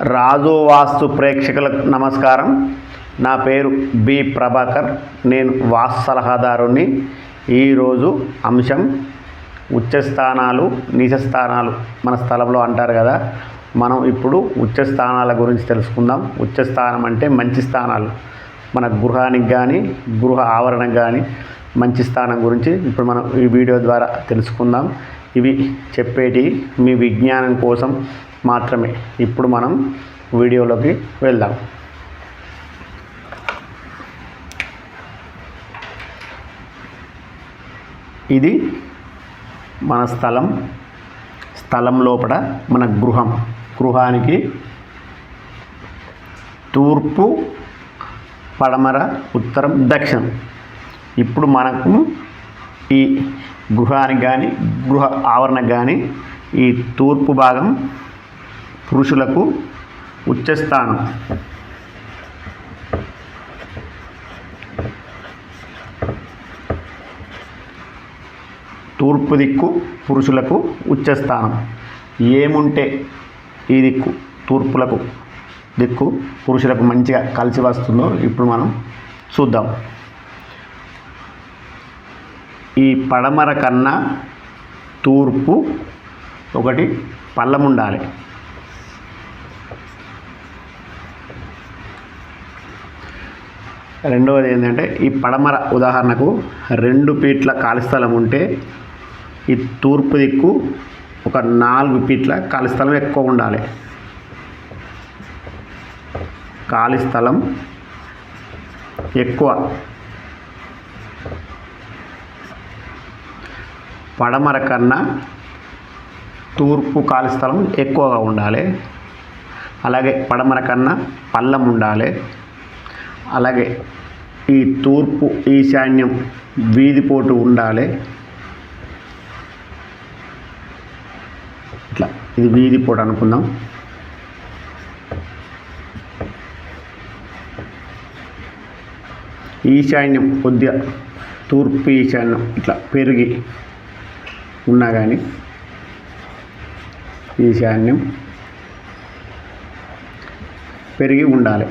రాజు వాస్తు ప్రేక్షకులకు నమస్కారం. నా పేరు బి ప్రభాకర్. నేను వాస్తు సలహాదారుని ఈరోజు అంశం ఉచ్చస్థానాలు నీచస్థానాలు మన స్థలంలో అంటారు కదా. మనం ఇప్పుడు ఉచ్చస్థానాల గురించి తెలుసుకుందాం. ఉచ్చస్థానం అంటే మంచి స్థానాలు. మన గృహానికి కానీ గృహ ఆవరణకు కానీ మంచి స్థానం గురించి ఇప్పుడు మనం ఈ వీడియో ద్వారా తెలుసుకుందాం. ఇవి చెప్పేటి మీ విజ్ఞానం కోసం మాత్రమే. ఇప్పుడు మనం వీడియోలోకి వెళ్దాం. ఇది మన స్థలం. స్థలం లోపల మన గృహం. గృహానికి తూర్పు పడమర ఉత్తరం దక్షిణం. ఇప్పుడు మనకు ఈ గృహానికి కానీ గృహ ఆవరణకు కానీ ఈ తూర్పు భాగం పురుషులకు ఉచ్చస్థానం తూర్పు దిక్కు పురుషులకు ఉచ్చస్థానం ఏముంటే ఈ దిక్కు తూర్పులకు దిక్కు పురుషులకు మంచిగా కలిసి వస్తుందో ఇప్పుడు మనం చూద్దాం. ఈ పడమర కన్నా తూర్పు ఒకటి పల్లం ఉండాలి రెండవది ఏంటంటే ఈ పడమర ఉదాహరణకు రెండు పీట్ల ఖాళీ స్థలం ఉంటే ఈ తూర్పు దిక్కు ఒక నాలుగు పీట్ల ఖాళీ స్థలం ఎక్కువ ఉండాలి. ఖాళీ స్థలం ఎక్కువ. పడమర కన్నా తూర్పు ఖాళీ స్థలం ఎక్కువగా ఉండాలి. అలాగే పడమర కన్నా పల్లం ఉండాలి. అలాగే ఈ తూర్పు ఈశాన్యం వీధిపోటు ఉండాలి. ఇట్లా ఇది వీధిపోటు అనుకుందాం. ఈశాన్యం కొద్దిగా తూర్పు ఈశాన్యం ఇట్లా పెరిగి ఉన్నా కానీ ఈశాన్యం పెరిగి ఉండాలి.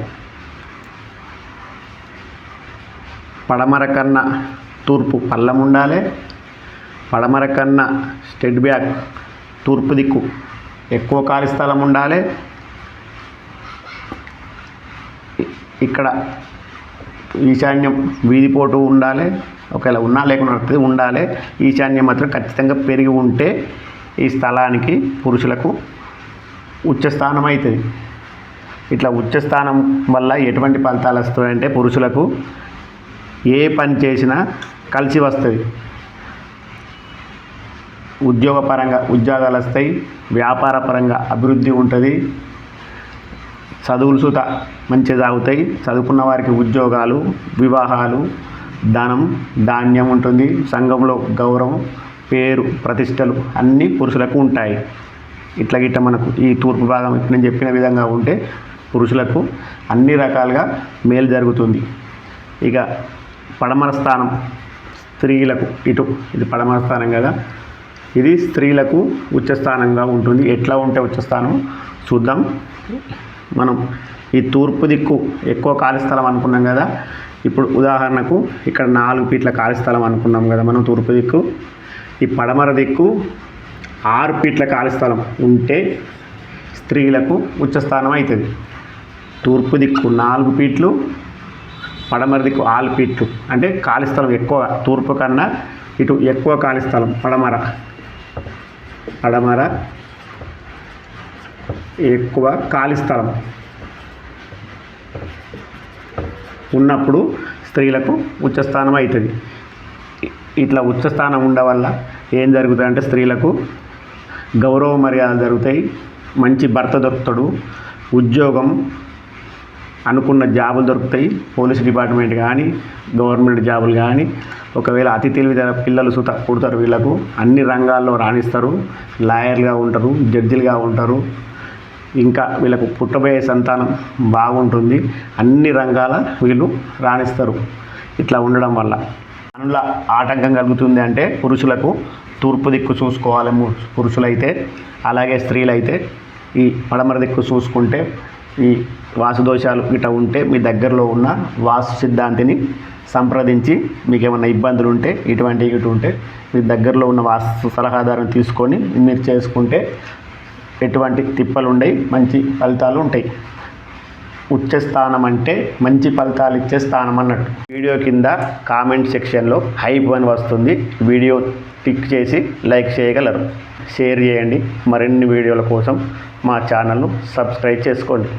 పడమర కన్నా తూర్పు పల్లం ఉండాలి పడమర కన్నా స్టెడ్ బ్యాక్ తూర్పు దిక్కు ఎక్కువ ఖాళీ స్థలం ఉండాలి ఇక్కడ ఈశాన్యం వీధిపోటు ఉండాలి. ఒకవేళ ఉన్నా లేకుండా ఉండాలి. ఈశాన్యం మాత్రం ఖచ్చితంగా పెరిగి ఉంటే ఈ స్థలానికి పురుషులకు ఉచ్చస్థానం అవుతుంది ఇట్లా ఉచ్చస్థానం వల్ల ఎటువంటి ఫలితాలు వస్తాయంటే పురుషులకు ఏ పని చేసినా కలిసి వస్తుంది. ఉద్యోగపరంగా ఉద్యోగాలు వస్తాయి వ్యాపార పరంగా అభివృద్ధి ఉంటుంది చదువులు సుత మంచిగా సాగుతాయి చదువుకున్న వారికి ఉద్యోగాలు వివాహాలు ధనం ధాన్యం ఉంటుంది సంఘంలో గౌరవం పేరు ప్రతిష్టలు అన్నీ పురుషులకు ఉంటాయి. ఇట్లా గిట్ట మనకు ఈ తూర్పు భాగం నేను చెప్పిన విధంగా ఉంటే పురుషులకు అన్ని రకాలుగా మేలు జరుగుతుంది. ఇక పడమర స్థానం స్త్రీలకు ఇటు ఇది పడమర స్థానం కదా. ఇది స్త్రీలకు ఉచ్చస్థానంగా ఉంటుంది. ఎట్లా ఉంటే ఉచ్చస్థానం? చూద్దాం. మనం ఈ తూర్పు దిక్కు ఎక్కువ ఖాళీ స్థలం అనుకున్నాం కదా. ఇప్పుడు ఉదాహరణకు ఇక్కడ నాలుగు ఫీట్ల ఖాళీ స్థలం అనుకున్నాం కదా మనం తూర్పు దిక్కు. ఈ పడమర దిక్కు ఆరు ఫీట్ల ఖాళీ స్థలం ఉంటే స్త్రీలకు ఉచ్చస్థానం అవుతుంది. తూర్పు దిక్కు నాలుగు ఫీట్లు పడమరదికి దిక్కు అంటే ఖాళీ స్థలం ఎక్కువ తూర్పు కన్నా ఇటు ఎక్కువ ఖాళీ స్థలం పడమర. పడమర ఎక్కువ ఖాళీ స్థలం ఉన్నప్పుడు స్త్రీలకు ఉచ్చస్థానం అవుతుంది ఇట్లా ఉచ్చస్థానం ఉండడం వల్ల ఏం జరుగుతుంది అంటే స్త్రీలకు గౌరవ మర్యాదలు జరుగుతాయి మంచి భర్త దొరుకుతాడు ఉద్యోగం అనుకున్న జాబులు దొరుకుతాయి. పోలీస్ డిపార్ట్మెంట్ కానీ గవర్నమెంట్ జాబులు కానీ ఒకవేళ అతి తెలివి పిల్లలు సుత పుడతారు వీళ్ళకు. అన్ని రంగాల్లో రాణిస్తారు. లాయర్లుగా ఉంటారు జడ్జిలుగా ఉంటారు. ఇంకా వీళ్ళకు పుట్టబోయే సంతానం బాగుంటుంది. అన్ని రంగాల వీళ్ళు రాణిస్తారు. ఇట్లా ఉండడం వల్ల పనుల ఆటంకం కలుగుతుంది అంటే పురుషులకు తూర్పు దిక్కు చూసుకోవాలి. ము- పురుషులైతే అలాగే స్త్రీలైతే ఈ పడమర దిక్కు చూసుకుంటే ఈ వాసు దోషాలు ఇట ఉంటే మీ దగ్గరలో ఉన్న వాసు సిద్ధాంతిని సంప్రదించి మీకు ఏమైనా ఇబ్బందులు ఉంటే ఇటువంటి ఇటు ఉంటే మీ దగ్గరలో ఉన్న వాస్తు సలహాదారుని తీసుకొని మీరు చేసుకుంటే ఎటువంటి తిప్పలు ఉండవు మంచి ఫలితాలు ఉంటాయి. ఉచ్చ స్థానం అంటే మంచి ఫలితాలు ఇచ్చే స్థానం అన్నట్టు వీడియో కింద కామెంట్ సెక్షన్లో హైప్ అని వస్తుంది. వీడియో క్లిక్ చేసి లైక్ చేయగలరు. షేర్ చేయండి. మరిన్ని వీడియోల కోసం మా ఛానల్ను సబ్స్క్రైబ్ చేసుకోండి.